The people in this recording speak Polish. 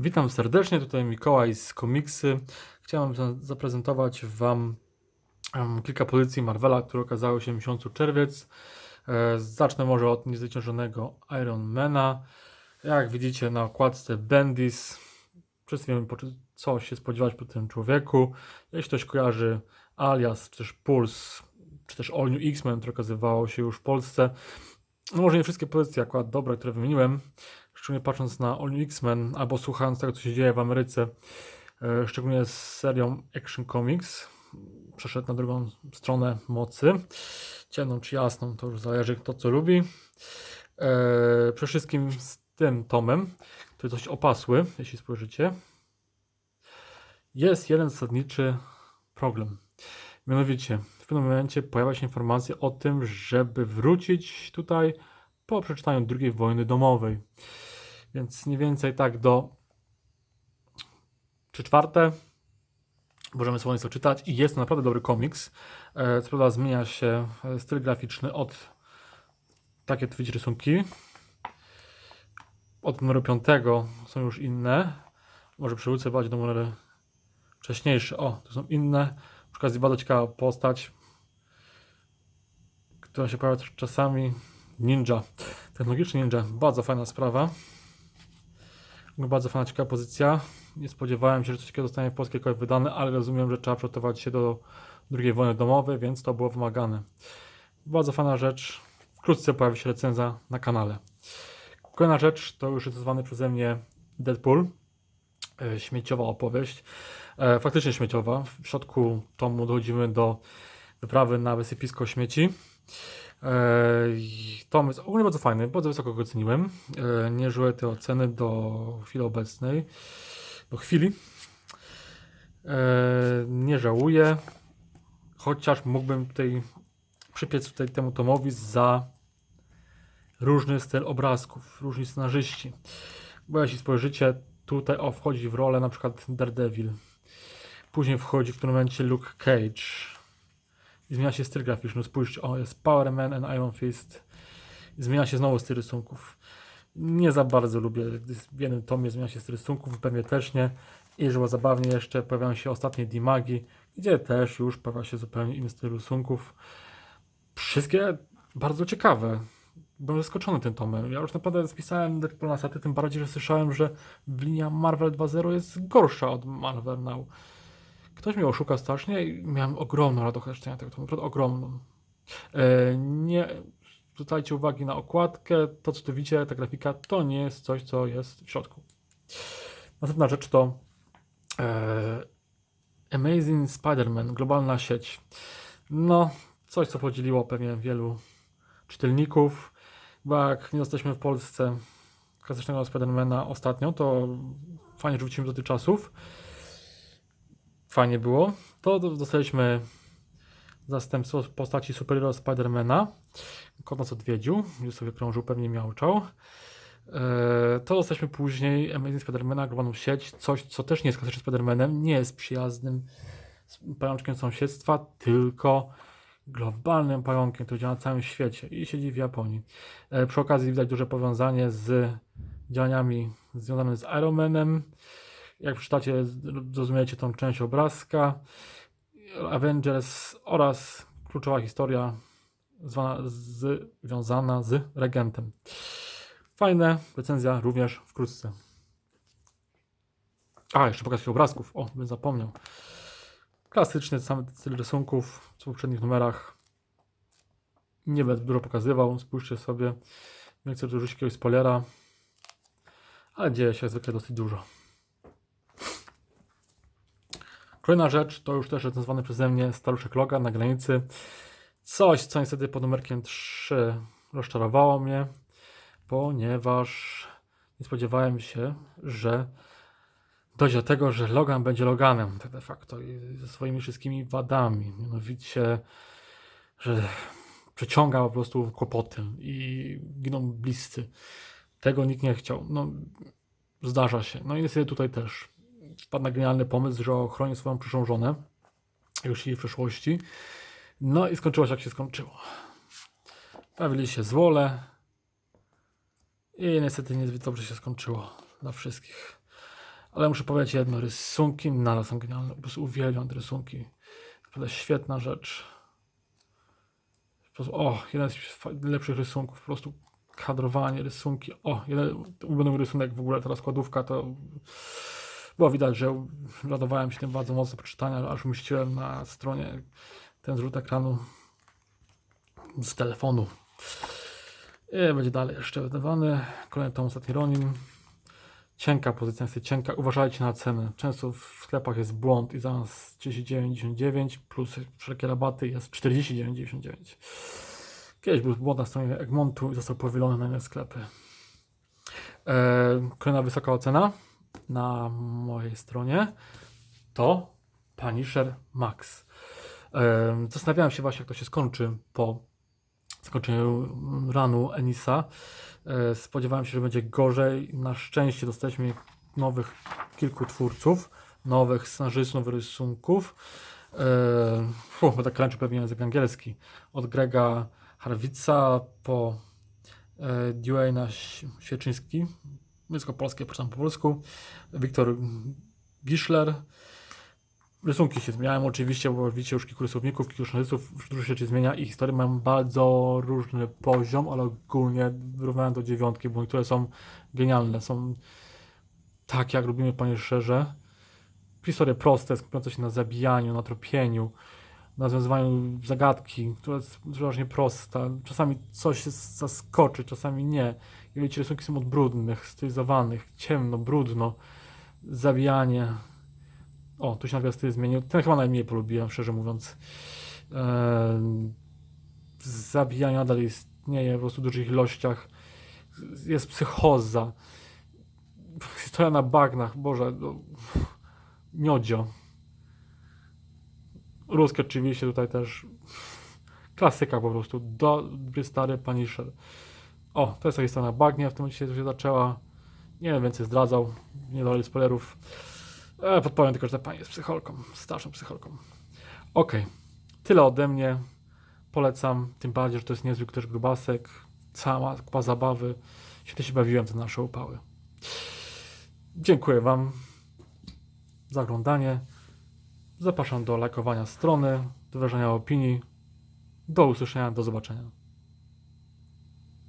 Witam serdecznie, tutaj Mikołaj z komiksy. Chciałem za- zaprezentować Wam kilka pozycji Marvela, które okazały się w miesiącu czerwiec. E, zacznę może od niezwyciężonego Ironmana. Jak widzicie na okładce Bendis, wszyscy wiemy co się spodziewać po tym człowieku. Jeśli ktoś kojarzy Alias, czy też Pulse, czy też All New X-Men, które okazywało się już w Polsce, no może nie wszystkie pozycje akurat dobre, które wymieniłem, szczególnie patrząc na X-Men, albo słuchając tego, co się dzieje w Ameryce, e, szczególnie z serią Action Comics, przeszedł na drugą stronę mocy, ciemną czy jasną, to już zależy kto co lubi. E, przede wszystkim z tym tomem, który dość opasły, jeśli spojrzycie, jest jeden zasadniczy problem. Mianowicie, w pewnym momencie pojawia się informacja o tym, żeby wrócić tutaj po przeczytaniu II wojny domowej. Więc mniej więcej tak do trzy czwarte możemy sobie to czytać i jest to naprawdę dobry komiks. E, Co prawda zmienia się e, styl graficzny od takie widzicie rysunki. Od numeru 5 są już inne. Może przywrócę bardziej do numery wcześniejsze. O, tu są inne. Przy okazji bardzo ciekawa postać, która się pojawia czasami. Ninja. Technologiczny ninja. Bardzo fajna sprawa. Bardzo fajna, ciekawa pozycja. Nie spodziewałem się, że coś takiego zostanie w polskiej kolei wydane, ale rozumiem, że trzeba przygotować się do II wojny domowej, więc to było wymagane. Bardzo fajna rzecz. Wkrótce pojawi się recenzja na kanale. Kolejna rzecz to już jest nazwany przeze mnie Deadpool. E, Śmieciowa opowieść. E, Faktycznie śmieciowa. W środku tomu dochodzimy do wyprawy na wysypisko śmieci. Tom jest ogólnie bardzo fajny, bardzo wysoko go oceniłem. E, Niezłe te oceny do chwili obecnej, do chwili. E, Nie żałuję, chociaż mógłbym tutaj przypiec tutaj temu Tomowi za różny styl obrazków, różni scenarzyści. Bo jeśli spojrzycie, tutaj o, wchodzi w rolę na przykład Daredevil. Później wchodzi w tym momencie Luke Cage. I zmienia się styl graficzny. Spójrzcie, o, jest Power Man and Iron Fist. Zmienia się znowu styl rysunków. Nie za bardzo lubię, gdy w jednym tomie zmienia się styl rysunków, pewnie też nie. I żeby zabawnie jeszcze, pojawiają się ostatnie Dimagi, gdzie też już pojawia się zupełnie inny styl rysunków. Wszystkie bardzo ciekawe. Byłem zaskoczony tym tomem. Ja już naprawdę spisałem Deadpool na saty, tym bardziej, że słyszałem, że linia Marvel 2.0 jest gorsza od Marvel Now. Ktoś mnie oszukał strasznie i miałem ogromną radość czytania tego tomu, naprawdę ogromną. E, nie zwracajcie uwagi na okładkę, to co tu widzicie, ta grafika, to nie jest coś, co jest w środku. Następna rzecz to e, Amazing Spider-Man, globalna sieć. No, coś, co podzieliło pewnie wielu czytelników, bo jak nie jesteśmy w Polsce klasycznego Spidermana ostatnio, to fajnie, wrócimy do tych czasów. Fajnie było. To dostaliśmy zastępstwo w postaci superhero Spidermana. Kot nas odwiedził, gdzie sobie krążył, pewnie miałczał. Eee, To dostaliśmy później Amazing Spidermana, globalną sieć, coś, co też nie jest klasycznym Spidermanem, nie jest przyjaznym pajączkiem sąsiedztwa, tylko globalnym pająkiem, który działa na całym świecie i siedzi w Japonii. E, Przy okazji widać duże powiązanie z działaniami związanymi z Iron Manem. Jak przeczytacie, zrozumiecie tą część obrazka. Avengers oraz kluczowa historia zwana, związana z Regentem. Fajne, recenzja również wkrótce. A, jeszcze pokaz obrazków. O, bym zapomniał. Klasyczny sam styl rysunków, w poprzednich numerach. Nie będę dużo pokazywał, spójrzcie sobie. Nie chcę tu rzucić jakiegoś spoilera, ale dzieje się zwykle dosyć dużo. Kolejna rzecz to już też jest nazwany przeze mnie staruszek Logan na granicy. Coś, co niestety pod numerkiem 3 rozczarowało mnie, ponieważ nie spodziewałem się, że dojdzie do tego, że Logan będzie Loganem tak de facto i ze swoimi wszystkimi wadami. Mianowicie, że przeciąga po prostu kłopoty i giną bliscy. Tego nikt nie chciał. No, zdarza się. No i niestety tutaj też wpadł na genialny pomysł, że ochroni swoją przyszłą żonę, już jej w przyszłości. No i skończyło się jak się skończyło. Pojawili się zwole i niestety niezbyt dobrze się skończyło dla wszystkich. Ale muszę powiedzieć jedno, rysunki nadal są genialne. Po prostu uwielbiam te rysunki. Naprawdę świetna rzecz. Prostu, o, jeden z lepszych rysunków. Po prostu kadrowanie, rysunki. O, jeden ulubiony rysunek w ogóle, ta rozkładówka to było widać, że radowałem się tym bardzo mocno przeczytania, aż umieściłem na stronie ten zrzut ekranu z telefonu. I będzie dalej jeszcze wydawany. Kolejny tom ostatni Ronin. Cienka pozycja, jest cienka. Uważajcie na ceny. Często w sklepach jest błąd i zamiast 39,99 plus wszelkie rabaty jest 49,99. Kiedyś był błąd na stronie Egmontu i został powielony na inne sklepy. E, kolejna wysoka ocena na mojej stronie to Punisher Max. Zastanawiałem się właśnie, jak to się skończy po skończeniu ranu Enisa. E, spodziewałem się, że będzie gorzej. Na szczęście dostaliśmy nowych kilku twórców, nowych scenarzystów, rysunków. E, fu, bo tak klęczy pewnie język angielski. Od Grega Harwica po e, Dwayna Świeczyński, języko polskie, przeczytam po polsku. Wiktor Gischler. Rysunki się zmieniają oczywiście, bo widzicie już kilku rysowników, kilku scenarzystów, dużo rzeczy zmienia i historie mają bardzo różny poziom, ale ogólnie wyrównałem do dziewiątki, bo niektóre są genialne, są tak jak lubimy Panie Szczerze. Historie proste, skupiające się na zabijaniu, na tropieniu, rozwiązywaniu zagadki, która jest przeważnie prosta. Czasami coś zaskoczy, czasami nie. I wiecie, rysunki są od brudnych, stylizowanych, ciemno, brudno, zabijanie. O, tu się nagle styl zmienił. Ten chyba najmniej polubiłem, szczerze mówiąc. Eee, zabijanie nadal istnieje po prostu w dużych ilościach. Jest psychoza. Historia na bagnach, Boże. No. Miodzio. Ruskie oczywiście tutaj też. Klasyka po prostu. Dobry, stary Punisher. O, to jest historia na bagnie, w tym momencie się zaczęła. Nie wiem, więcej zdradzał. Nie dali spoilerów. E, podpowiem tylko, że ta pani jest psycholką, starszą psycholką. Okej, tyle ode mnie. Polecam, tym bardziej, że to jest niezwykły też grubasek. Cała kupa zabawy. Świetnie się bawiłem te nasze upały. Dziękuję Wam za oglądanie. Zapraszam do lajkowania strony, do wyrażania opinii. Do usłyszenia, do zobaczenia.